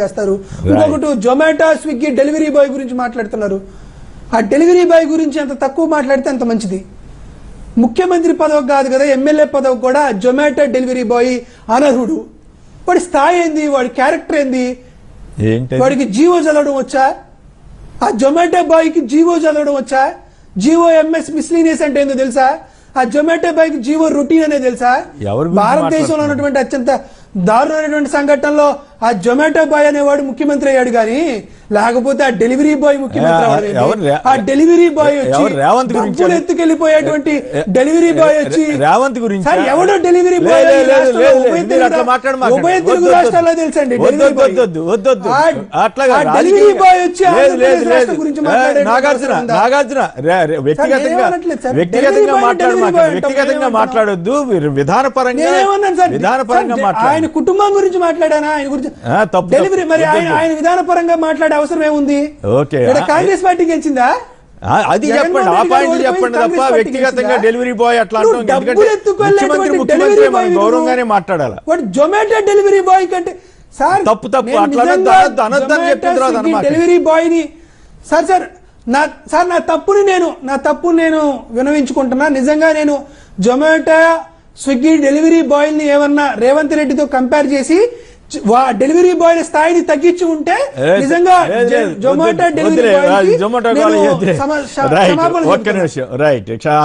చేస్తారు. ఇంకొకటి Zomato Swiggy delivery boy గురించి మాట్లాడుతున్నారు. ఆ డెలివరీ బాయ్ గురించి ఎంత తక్కువ మాట్లాడితే అంత మంచిది. ముఖ్యమంత్రి పదవి కాదు కదా ఎమ్మెల్యే పదవి కూడా జొమాటో డెలివరీ బాయ్ అనర్హుడు. వాడి స్థాయి ఏంది? వాడి క్యారెక్టర్ ఏంది? వాడికి జీవో చదవడం వచ్చా? ఆ జొమాటో బాయ్కి జీవో చదవడం వచ్చా? జీవో ఎంఎస్ మిస్లీనియస్ అంటే ఏందో తెలుసా? ఆ జొమాటో బాయ్కి జీవో రొటీన్ అనేది తెలుసా? భారతదేశంలో ఉన్నటువంటి అత్యంత దారుణమైనటువంటి సంఘటనలో ఆ జొమాటో బాయ్ అనేవాడు ముఖ్యమంత్రి అయ్యాడు కానీ లేకపోతే ఆ డెలివరీ బాయ్ ముఖ్యమంత్రి ఆ, డెలివరీ బాయ్ రేవంత్ గురించి డబ్బులు ఎత్తుకెళ్ళిపోయేటువంటి డెలివరీ బాయ్ వచ్చి రేవంత్ గురించి ఎవడో డెలివరీ బాయ్ ఉభయ తెలుగు. రాష్ట్రాల్లో తెలుసండి డెలివరీ బాయ్. వచ్చి నాగార్జున? నాగార్జున వ్యక్తిగతంగా. వ్యక్తిగతంగా అంటాం. వ్యక్తిగతంగా? మాట్లాడొద్దు విధానపరంగా విధానపరంగా ఆయన కుటుంబం గురించి మాట్లాడానా ఆయన గురించి డెలివరీ తప్పు. మరి ఆయన. ఆయన విధానపరంగా మాట్లాడే అవసరం ఏముంది ఓకే. కాంగ్రెస్ పార్టీ గెలిచిందా అది చెప్పండి ఆ పాయింట్ చెప్పండి తప్ప వ్యక్తిగతంగా? డెలివరీ బాయ్ అట్లా ముఖ్యమంత్రి ముఖ్యమంత్రి మనం. గౌరవంగానే మాట్లాడాలి వాడు జొమాటో డెలివరీ బాయ్ కంటే సార్ తప్పు, తప్పు. అట్లా చెప్పిన తర్వాత. డెలివరీ బాయ్ని సార్ సార్ నా సార్ నా తప్పుని నేను నా తప్పుని నేను వినవించుకుంటున్నా నిజంగా నేను జొమాటో స్విగ్గీ డెలివరీ బాయ్ని ఏమన్నా రేవంత్ రెడ్డితో కంపేర్ చేసి డెలివరీ బాయ్ స్థాయిని తగ్గించి ఉంటే నిజంగా జొమాటో డెలివరీ బాయ్ జొమాటో నిమిషం. రైట్